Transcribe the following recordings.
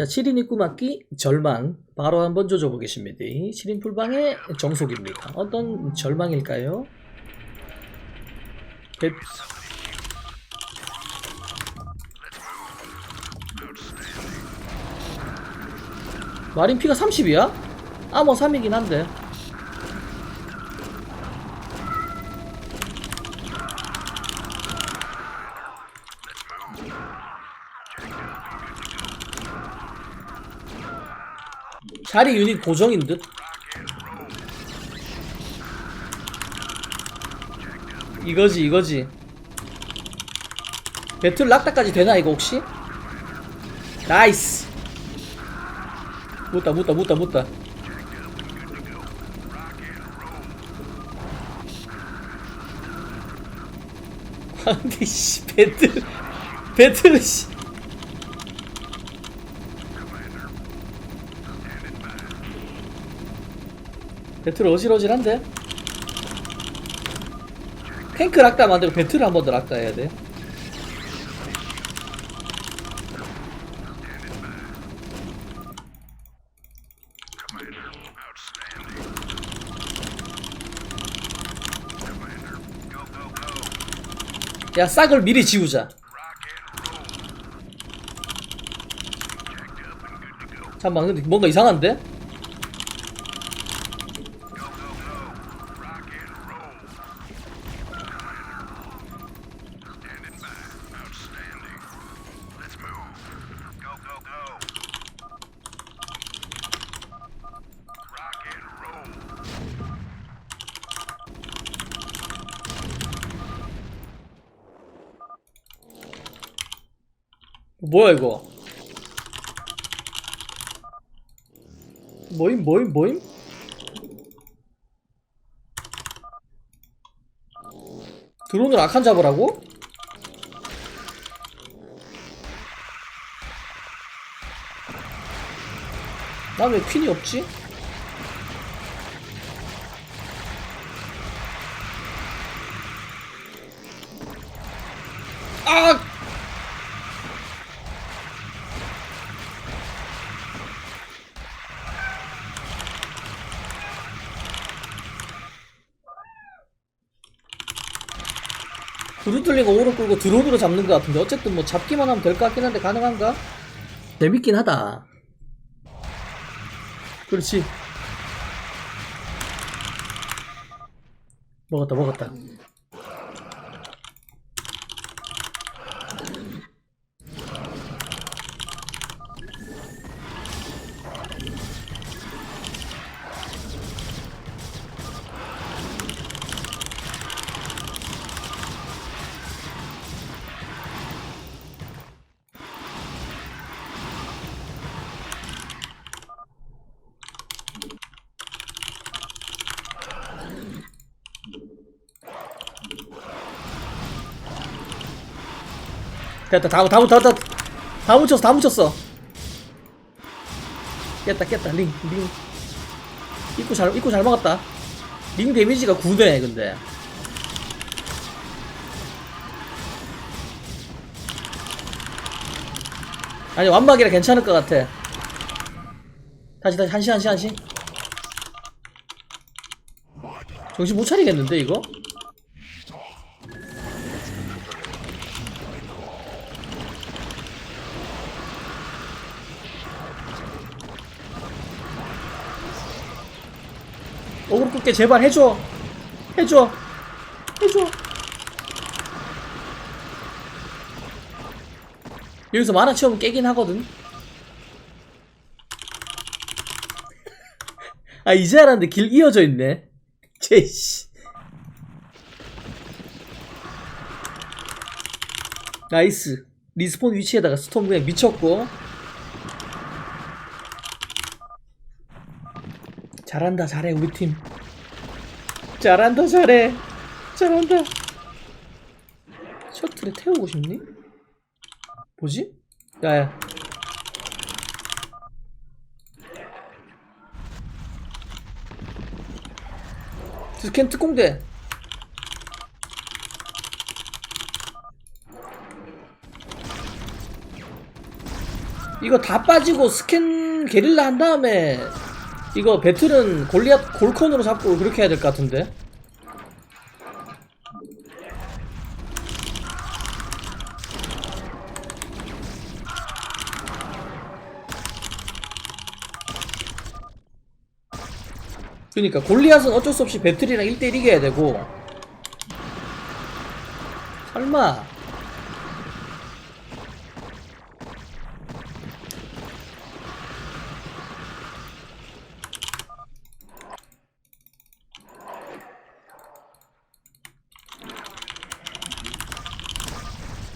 자, 7인 입구 막기 절망 바로 한번 조져보겠습니다. 7인 풀방의 정속입니다. 어떤 절망일까요? 배... 마린 피가 30이야? 아뭐 3이긴 한데 자리 유닛 고정인 듯? 이거지 이거지. 배틀 낙타까지 되나 이거 혹시? 나이스! 묻다 묻다 묻다 묻다. 아니 씨 배틀 배틀 씨 배틀 어질어질한데? 탱크 락다 만들고 배틀을 한 번 더 락다 해야 돼 야 싹을 미리 지우자 잠깐만 근데 뭔가 이상한데? 뭐야 이거 뭐임 뭐임 뭐임? 드론을 악한 잡으라고? 나 왜 퀸이 없지? 아! 구르틀리가 오로 끌고 드론으로 잡는 것 같은데 어쨌든 뭐 잡기만 하면 될 것 같긴 한데 가능한가? 재밌긴 하다. 그렇지. 먹었다 먹었다 됐다 다, 다, 다, 다, 다 묻혔어 다 묻혔어. 깼다 깼다 링 링. 입구 잘 입구 잘 막았다. 링 데미지가 9대 근데. 아니 완막이라 괜찮을 것 같아. 다시 다시 한시 한시 한시. 정신 못 차리겠는데 이거? 끌게 제발 해줘. 해줘. 해줘. 여기서 만화 채우면 깨긴 하거든. 아 이제 알았는데 길 이어져 있네. 제씨. 나이스. 리스폰 위치에다가 스톰 그냥 미쳤고. 잘한다 잘해 우리 팀 잘한다 잘해 잘한다 셔틀에 태우고 싶니? 뭐지? 야야 스캔 특공대 이거 다 빠지고 스캔 게릴라 한 다음에 이거 배틀은 골리앗 골콘으로 잡고 그렇게 해야 될 것 같은데? 그러니까 골리앗은 어쩔 수 없이 배틀이랑 1대1 이겨야 되고. 설마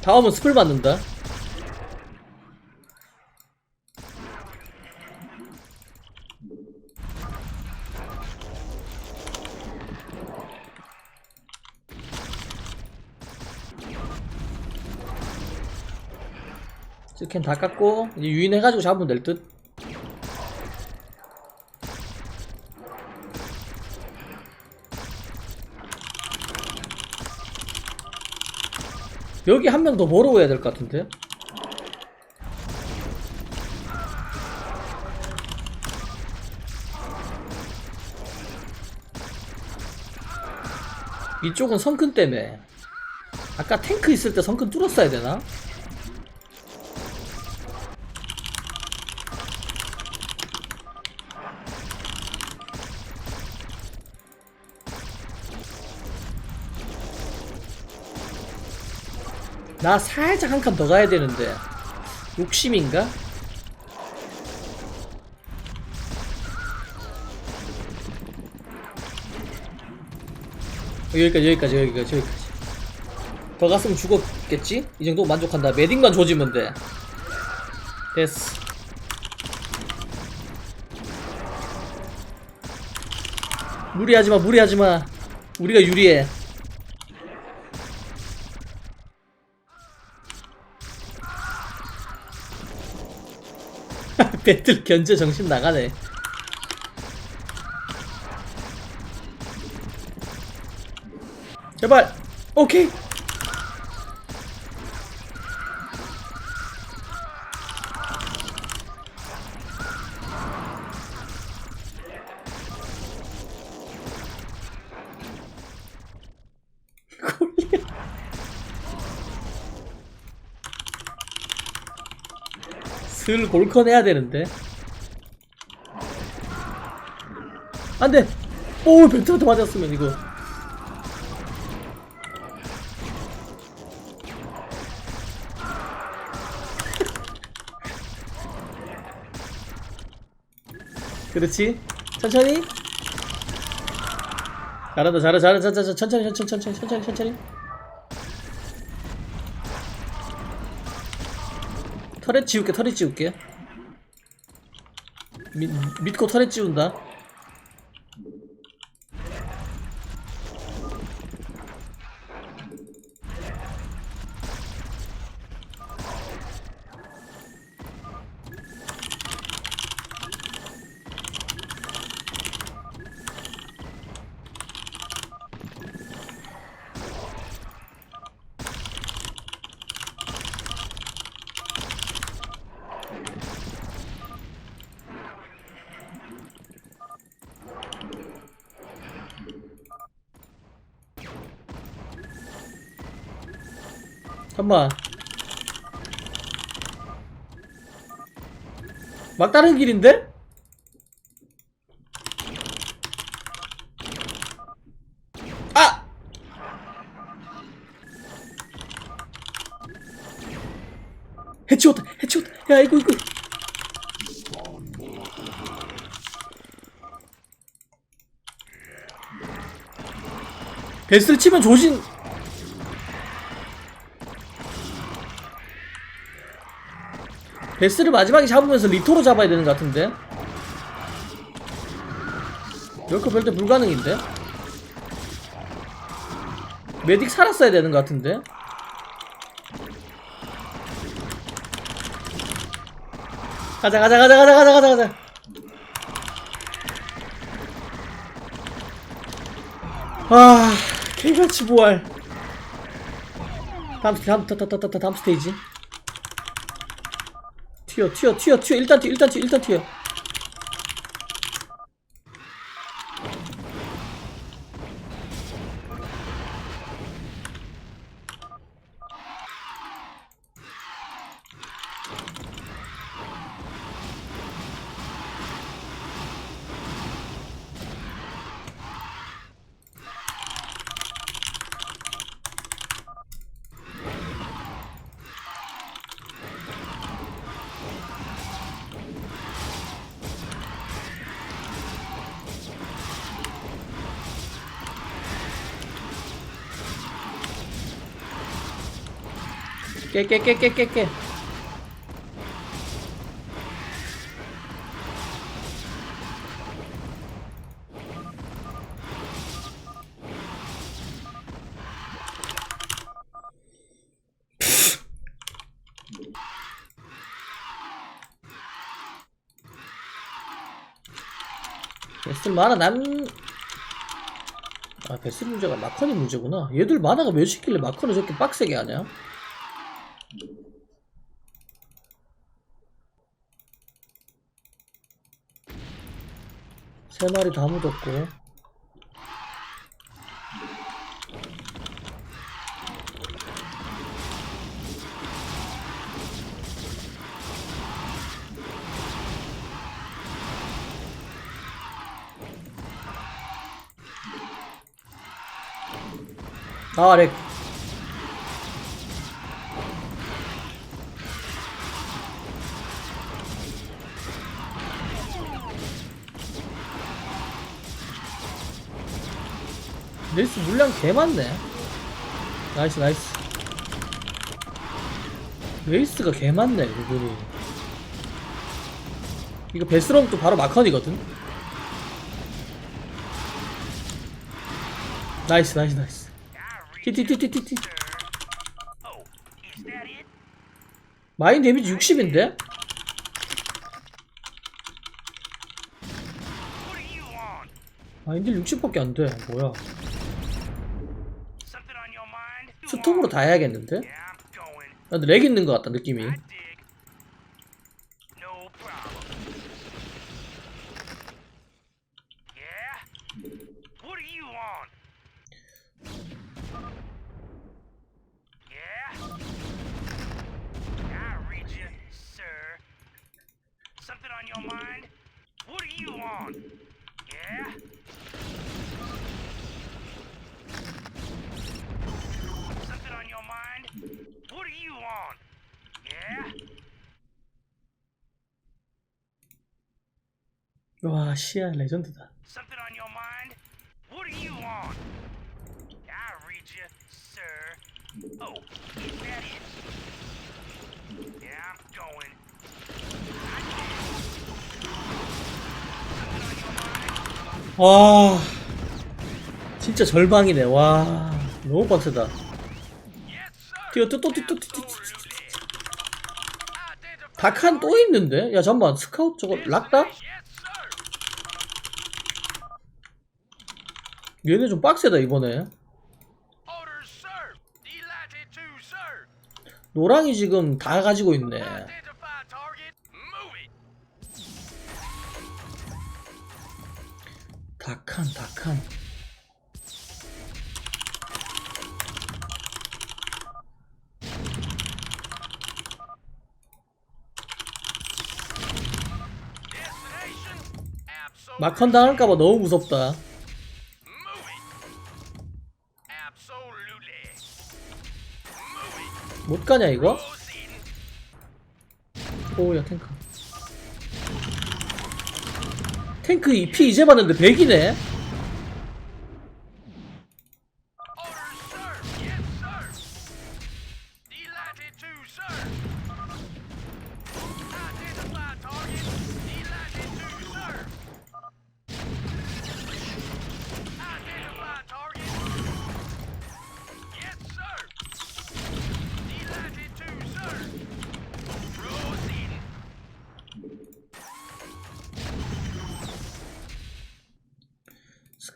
다음은 스플 받는다 스캔 다 깎고 유인해가지고 잡으면 될 듯. 여기 한 명더 오야 될 것 같은데. 이쪽은 성큰 때문에 아까 탱크 있을 때 성큰 뚫었어야 되나? 나 살짝 한 칸 더 가야 되는데. 욕심인가? 여기까지 여기까지 여기까지 여기까지. 더 갔으면 죽었겠지? 이 정도 만족한다. 메딩만 조지면 돼. 됐어. 무리하지마 무리하지마. 우리가 유리해 배틀 견제 정신 나가네. 제발. 오케이. 슬 골컨 해야 되는데. 안 돼! 오, 벤트한테 맞았으면 이거. 그렇지. 천천히. 잘한다, 잘한다, 잘한다, 잘한다, 천천히, 천천히, 천천히, 천천히, 천천히. 털에 지울게 털에 지울게. 미, 믿고 털에 지운다 잠깐만 막다른 길인데? 아! 해치웠다 해치웠다 야 이거 이거 베스를 치면 조신 베스를 마지막에 잡으면서 리토로 잡아야 되는 것 같은데? 럴커 별대 불가능인데? 메딕 살았어야 되는 것 같은데? 가자 가자 가자 가자 가자 가자 가자. 아 개같이 부활. 다음 스테이지 다음 다음 다음 다음 스테이지 튀어 튀어 튀어 튀어. 일단 튀어 일단 튀어 일단 튀어 깨 깨 깨 깨 깨 깨. 베스트 만화 남... 아 베스트 문제가 마컨이 문제구나. 얘들 만화가 몇이길래? 마컨을 저렇게 빡세게 하냐 세 마리 다 묻었고 아 렉. 물량 개 많네. 나이스 나이스. 레이스가 개 많네 이분이. 이거 베스럼 또 바로 마컨이거든. 나이스 나이스 나이스. 티티티티티티. 마인 데미지 60인데? 마인들 60밖에 안 돼. 뭐야? 스톱으로 다 해야겠는데? 아, 근데 렉 있는 것 같다 느낌이. Something on your mind? What do you want? Yeah? Something on your mind? What do you want? Yeah? 와 시야 레전드다. Something on your mind? What do you want? I read you, sir. Oh, is that it? Yeah, I'm going. I did. Something on your mind? 와 진짜 절망이네. 와 너무 빡세다. 뛰어 또또 뛰어 또 뛰어. Absolutely. Identify 다칸 또 있는데? 야 잠만 스카우트 저거 락다? 얘네 좀 빡세다 이번에. 노랑이 지금 다 가지고 있네. 다칸 다칸. 마컨 당할까봐 너무 무섭다. Move it. Absolutely. Move it. 못 가냐 이거? 오야 탱크. 탱크 2피 이제 봤는데 100이네?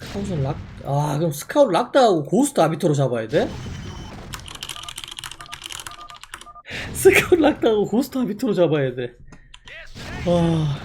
스카웃은 락, 아, 그럼 스카웃 락다하고 고스트 아비터로 잡아야 돼? 스카웃 락다하고 고스트 아비터로 잡아야 돼. 와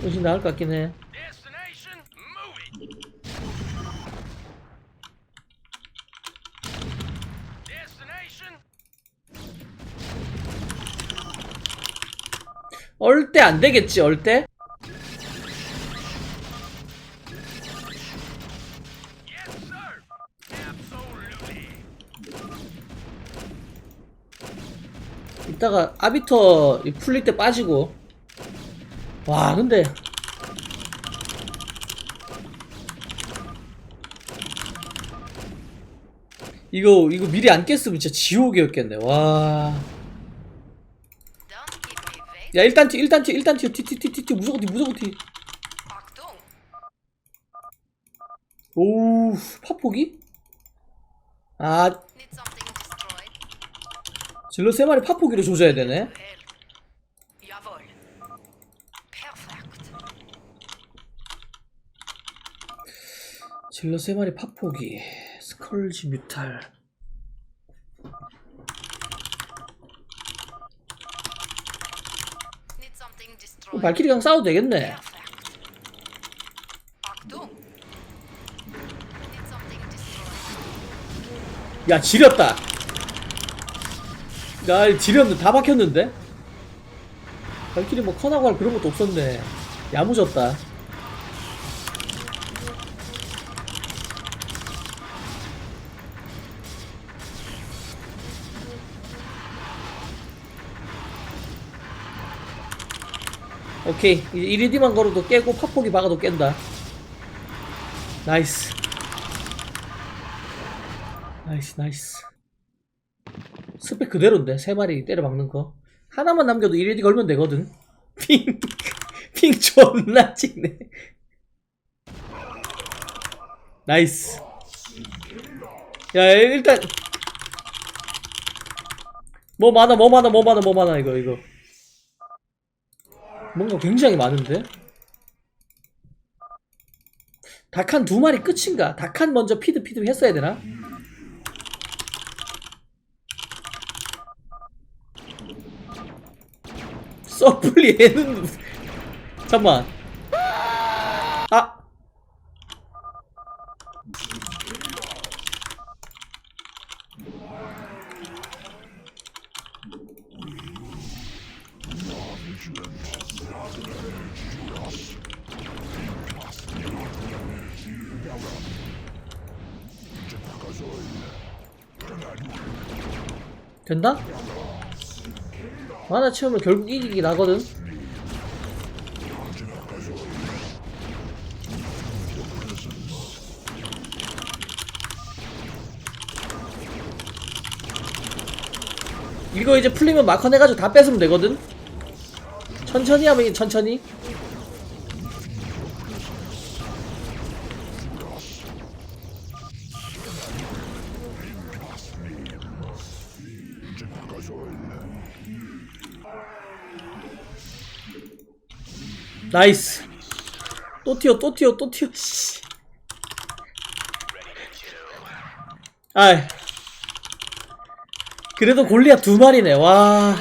정신 나갈 것 같긴 해 얼때 안 되겠지 얼때? sir. Absolutely. 이따가 아비터 이 풀릴 때 빠지고 와 근데 이거 이거 미리 안 깼으면 진짜 지옥이었겠네 와. 야 일단 튀 일단 튀 일단 튀어 튀튀튀튀 무조건 튀 무조건 튀. Achtung! 오우 파폭이? 아? 질러 세 마리 파폭이로 조져야 되네. 질러 세 마리 파폭이 스컬지 뮤탈. 발키리랑 싸워도 되겠네. 야 지렸다. 나 지렸는데 다 박혔는데? 발키리 뭐 커나고 할 그런 것도 없었네. 야무졌다. 오케이. 이제 1ED만 걸어도 깨고 파폭이 박아도 깬다. 나이스. 나이스 나이스. 스펙 그대로인데? 세 마리 때려 박는 거? 하나만 남겨도 1ED 걸면 되거든. 핑, 핑 존나 찍네. 나이스. 야 일단. 뭐 많아 뭐 많아 뭐 많아 뭐 많아 이거 이거 뭔가 굉장히 많은데? 닭한 두 마리 끝인가? 닭 한 먼저 피드 피드 했어야 되나? 서플리 애는 잠만 아 된다? 만화 채우면 결국 이기긴 하거든. 이거 이제 풀리면 마컨 해가지고 다 뺏으면 되거든. 천천히 하면 천천히 나이스. 또 튀어 또 튀어 또 튀어. 씨. 아이. 그래도 골리앗 두 마리네. 와